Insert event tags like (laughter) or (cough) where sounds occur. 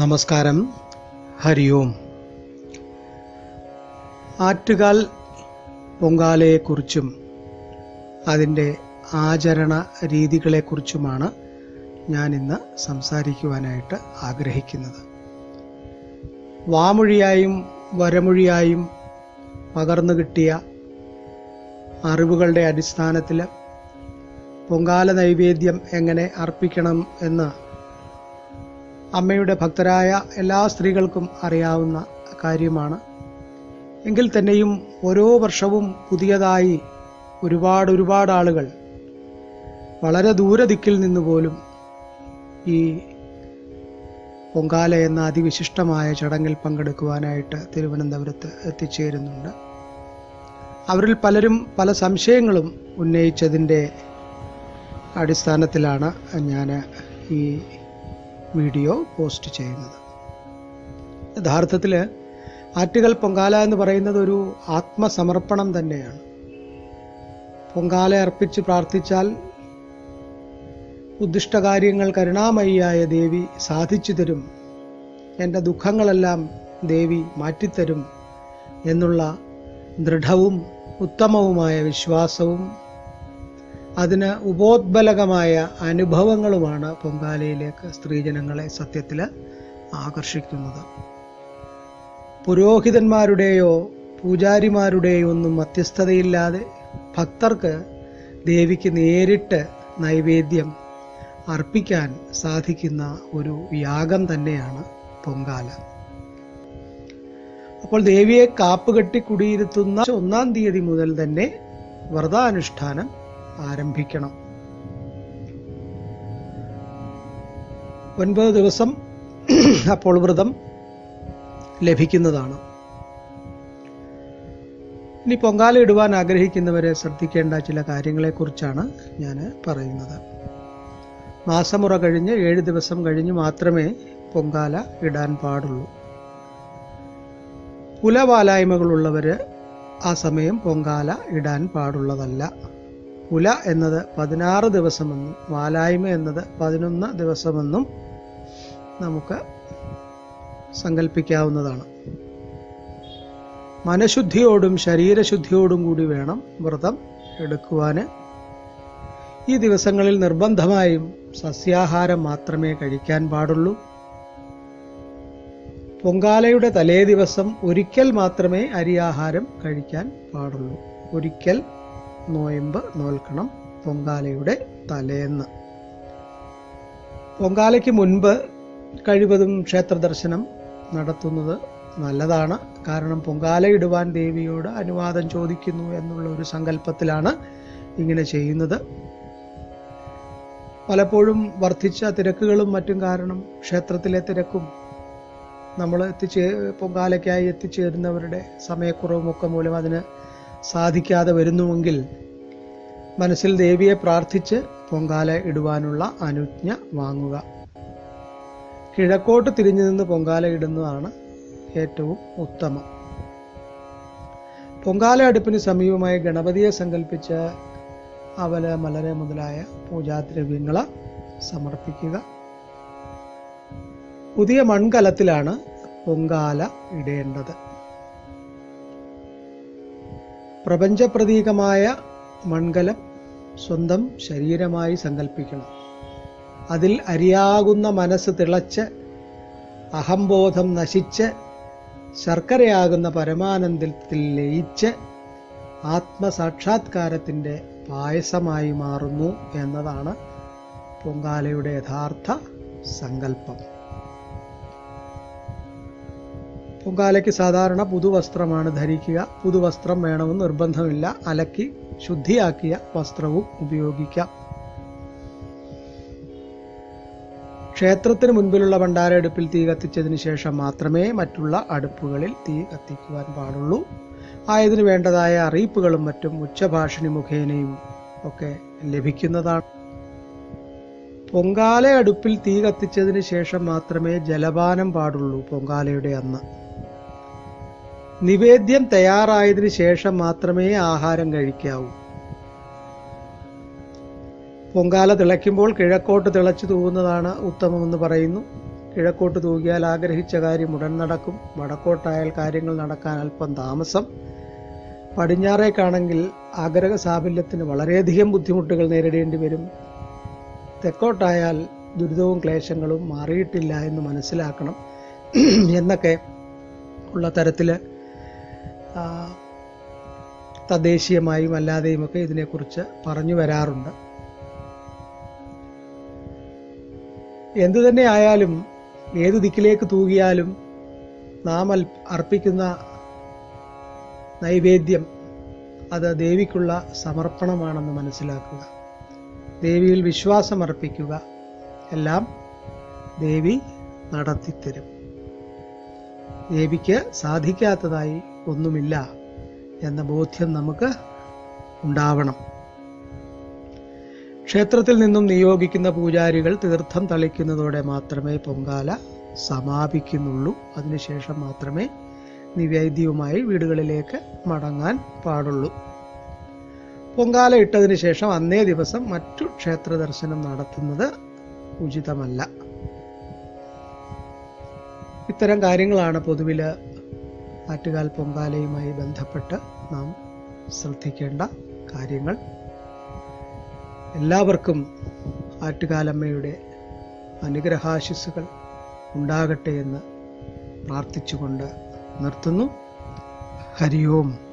നമസ്കാരം. ഹരി ഓം. ആറ്റുകാൽ പൊങ്കാലയെക്കുറിച്ചും അതിന്റെ ആചരണ രീതികളെക്കുറിച്ചുമാണ് ഞാൻ ഇന്ന് സംസാരിക്കുവാനായിട്ട് ആഗ്രഹിക്കുന്നത്. വാമൊഴിയായും വരമൊഴിയായും പകർന്നു കിട്ടിയ അറിവുകളുടെ അടിസ്ഥാനത്തിൽ പൊങ്കാല നൈവേദ്യം എങ്ങനെ അർപ്പിക്കണം എന്ന് അമ്മയുടെ ഭക്തരായ എല്ലാ സ്ത്രീകൾക്കും അറിയാവുന്ന കാര്യമാണ്. എങ്കിൽ തന്നെയും ഓരോ വർഷവും പുതിയതായി ഒരുപാട് ഒരുപാട് ആളുകൾ വളരെ ദൂരദിക്കിൽ നിന്ന് പോലും ഈ പൊങ്കാല എന്ന അതിവിശിഷ്ടമായ ചടങ്ങിൽ പങ്കെടുക്കുവാനായിട്ട് തിരുവനന്തപുരത്ത് എത്തിച്ചേരുന്നുണ്ട്. അവരിൽ പലരും പല സംശയങ്ങളും ഉന്നയിച്ചതിന്റെ അടിസ്ഥാനത്തിലാണ് ഞാൻ ഈ വീഡിയോ പോസ്റ്റ് ചെയ്യുന്നത്. യഥാർത്ഥത്തിൽ ആറ്റുകൾ പൊങ്കാല എന്ന് പറയുന്നത് ഒരു ആത്മസമർപ്പണം തന്നെയാണ്. പൊങ്കാല അർപ്പിച്ച് പ്രാർത്ഥിച്ചാൽ ഉദ്ദിഷ്ടകാര്യങ്ങൾ കരുണാമയിയായ ദേവി സാധിച്ചു തരും. എന്റെ ദുഃഖങ്ങളെല്ലാം ദേവി മാറ്റിത്തരും എന്നുള്ള ദൃഢവും ഉത്തമവുമായ വിശ്വാസവും അതിന് ഉപോത്ബലകമായ അനുഭവങ്ങളുമാണ് പൊങ്കാലയിലേക്ക് സ്ത്രീജനങ്ങളെ സത്യത്തിൽ ആകർഷിക്കുന്നത്. പുരോഹിതന്മാരുടെയോ പൂജാരിമാരുടെയോ ഒന്നും മധ്യസ്ഥതയില്ലാതെ ഭക്തർക്ക് ദേവിക്ക് നേരിട്ട് നൈവേദ്യം അർപ്പിക്കാൻ സാധിക്കുന്ന ഒരു യാഗം തന്നെയാണ് പൊങ്കാല. അപ്പോൾ ദേവിയെ കാപ്പുകെട്ടി കുടിയിരുത്തുന്ന ഒന്നാം തീയതി മുതൽ തന്നെ വ്രതാനുഷ്ഠാനം ആരംഭിക്കണം. ഒൻപത് ദിവസം (clears throat) അപ്പോൾ വ്രതം ലഭിക്കുന്നതാണ്. ഇനി പൊങ്കാല ഇടുവാൻ ആഗ്രഹിക്കുന്നവരെ ശ്രദ്ധിക്കേണ്ട ചില കാര്യങ്ങളെക്കുറിച്ചാണ് ഞാൻ പറയുന്നത്. മാസമുറ കഴിഞ്ഞ് ഏഴ് ദിവസം കഴിഞ്ഞ് മാത്രമേ പൊങ്കാല ഇടാൻ പാടുള്ളൂ. കുലവാലായ്മകളുള്ളവർ ആ സമയം പൊങ്കാല ഇടാൻ പാടുള്ളതല്ല. കുല എന്നത് പതിനാറ് ദിവസമെന്നും വാലായ്മ എന്നത് പതിനൊന്ന് ദിവസമെന്നും നമുക്ക് സങ്കല്പിക്കാവുന്നതാണ് മനഃശുദ്ധിയോടും ശരീരശുദ്ധിയോടും കൂടി വേണം വ്രതം എടുക്കുവാന്. ഈ ദിവസങ്ങളിൽ നിർബന്ധമായും സസ്യാഹാരം മാത്രമേ കഴിക്കാൻ പാടുള്ളൂ. പൊങ്കാലയുടെ തലേ ദിവസം ഒരിക്കൽ മാത്രമേ അരിയാഹാരം കഴിക്കാൻ പാടുള്ളൂ. ഒരിക്കൽ നോയമ്പ് നോൽക്കണം പൊങ്കാലയുടെ തലേന്ന്. പൊങ്കാലയ്ക്ക് മുൻപ് കഴിവതും ക്ഷേത്ര ദർശനം നടത്തുന്നത് നല്ലതാണ്. കാരണം പൊങ്കാല ഇടുവാൻ ദേവിയോട് അനുവാദം ചോദിക്കുന്നു എന്നുള്ള ഒരു സങ്കല്പത്തിലാണ് ഇങ്ങനെ ചെയ്യുന്നത്. പലപ്പോഴും വർദ്ധിച്ച തിരക്കുകളും മറ്റും കാരണം ക്ഷേത്രത്തിലെ തിരക്കും നമ്മൾ എത്തിച്ചേ പൊങ്കാലയ്ക്കായി എത്തിച്ചേരുന്നവരുടെ സമയക്കുറവും ഒക്കെ മൂലം അതിന് സാധിക്കാതെ വരുന്നുവെങ്കിൽ മനസ്സിൽ ദേവിയെ പ്രാർത്ഥിച്ച് പൊങ്കാല ഇടുവാനുള്ള അനുജ്ഞ വാങ്ങുക. കിഴക്കോട്ട് തിരിഞ്ഞു നിന്ന് പൊങ്കാല ഇടുന്നതാണ് ഏറ്റവും ഉത്തമം. പൊങ്കാല അടുപ്പിന് സമീപമായി ഗണപതിയെ സങ്കല്പിച്ച് അവൽ മലര് മുതലായ പൂജാദ്രവ്യങ്ങൾ സമർപ്പിക്കുക. പുതിയ മൺകലത്തിലാണ് പൊങ്കാല ഇടേണ്ടത്. പ്രപഞ്ചപ്രതീകമായ മൺകലം സ്വന്തം ശരീരമായി സങ്കല്പിക്കണം അതിൽ അരിയാകുന്ന മനസ്സ് തിളച്ച് അഹംബോധം നശിച്ച് ശർക്കരയാകുന്ന പരമാനന്ദത്തിൽ ലയിച്ച് ആത്മസാക്ഷാത്കാരത്തിന്റെ പായസമായി മാറുന്നു എന്നതാണ് പൊങ്കാലയുടെ യഥാർത്ഥ സങ്കല്പം. പൊങ്കാലയ്ക്ക് സാധാരണ പുതുവസ്ത്രമാണ് ധരിക്കുക. പുതുവസ്ത്രം വേണമെന്ന് നിർബന്ധമില്ല. അലക്കി ശുദ്ധിയാക്കിയ വസ്ത്രവും ഉപയോഗിക്കാം. ക്ഷേത്രത്തിന് മുൻപിലുള്ള ഭണ്ഡാര അടുപ്പിൽ തീ കത്തിച്ചതിന് ശേഷം മാത്രമേ മറ്റുള്ള അടുപ്പുകളിൽ തീ കത്തിക്കുവാൻ പാടുള്ളൂ. ആയതിനു വേണ്ടതായ അറിയിപ്പുകളും മറ്റും ഉച്ചഭാഷിണി മുഖേനയും ഒക്കെ ലഭിക്കുന്നതാണ്. പൊങ്കാല അടുപ്പിൽ തീ കത്തിച്ചതിന് ശേഷം മാത്രമേ ജലപാനം പാടുള്ളൂ പൊങ്കാലയുടെ അന്ന്. നിവേദ്യം തയ്യാറായതിനു ശേഷം മാത്രമേ ആഹാരം കഴിക്കാവൂ. പൊങ്കാല തിളയ്ക്കുമ്പോൾ കിഴക്കോട്ട് തിളച്ചു തൂവുന്നതാണ് ഉത്തമമെന്ന് പറയുന്നു. കിഴക്കോട്ട് തൂകിയാൽ ആഗ്രഹിച്ച കാര്യം ഉടൻ നടക്കും. വടക്കോട്ടായാൽ കാര്യങ്ങൾ നടക്കാൻ അല്പം താമസം. പടിഞ്ഞാറേക്കാണെങ്കിൽ ആഗ്രഹ സാഫല്യത്തിന് വളരെയധികം ബുദ്ധിമുട്ടുകൾ നേരിടേണ്ടി വരും. തെക്കോട്ടായാൽ ദുരിതവും ക്ലേശങ്ങളും മാറിയിട്ടില്ല എന്ന് മനസ്സിലാക്കണം. (clears throat) എന്നൊക്കെ ഉള്ള തരത്തിൽ തദ്ദേശീയമായും അല്ലാതെയുമൊക്കെ ഇതിനെക്കുറിച്ച് പറഞ്ഞു വരാറുണ്ട്. എന്തു തന്നെ ആയാലും ഏത് ദിക്കിലേക്ക് തൂകിയാലും നാം അർപ്പിക്കുന്ന നൈവേദ്യം അത് ദേവിക്കുള്ള സമർപ്പണമാണെന്ന് മനസ്സിലാക്കുക. ദേവിയിൽ വിശ്വാസം അർപ്പിക്കുക എല്ലാം ദേവി നടത്തിത്തരും. ദേവിക്ക് സാധിക്കാത്തതായി ഒന്നുമില്ല എന്ന ബോധ്യം നമുക്ക് ഉണ്ടാവണം. ക്ഷേത്രത്തിൽ നിന്നും നിയോഗിക്കുന്ന പൂജാരികൾ തീർത്ഥം തളിക്കുന്നതോടെ മാത്രമേ പൊങ്കാല സമാപിക്കുന്നുള്ളൂ. അതിനുശേഷം മാത്രമേ നിവേദ്യവുമായി വീടുകളിലേക്ക് മടങ്ങാൻ പാടുള്ളൂ. പൊങ്കാല ഇട്ടതിന് ശേഷം അന്നേ ദിവസം മറ്റു ക്ഷേത്ര ദർശനം നടത്തുന്നത് ഉചിതമല്ല. ഇത്തരം കാര്യങ്ങളാണ് പൊതുവിൽ ആറ്റുകാൽ പൊങ്കാലയുമായി ബന്ധപ്പെട്ട് നാം ശ്രദ്ധിക്കേണ്ട കാര്യങ്ങൾ. എല്ലാവർക്കും ആറ്റുകാലമ്മയുടെ അനുഗ്രഹാശിസ്സുകൾ ഉണ്ടാകട്ടെ എന്ന് പ്രാർത്ഥിച്ചുകൊണ്ട് നിർത്തുന്നു. ഹരിയോം.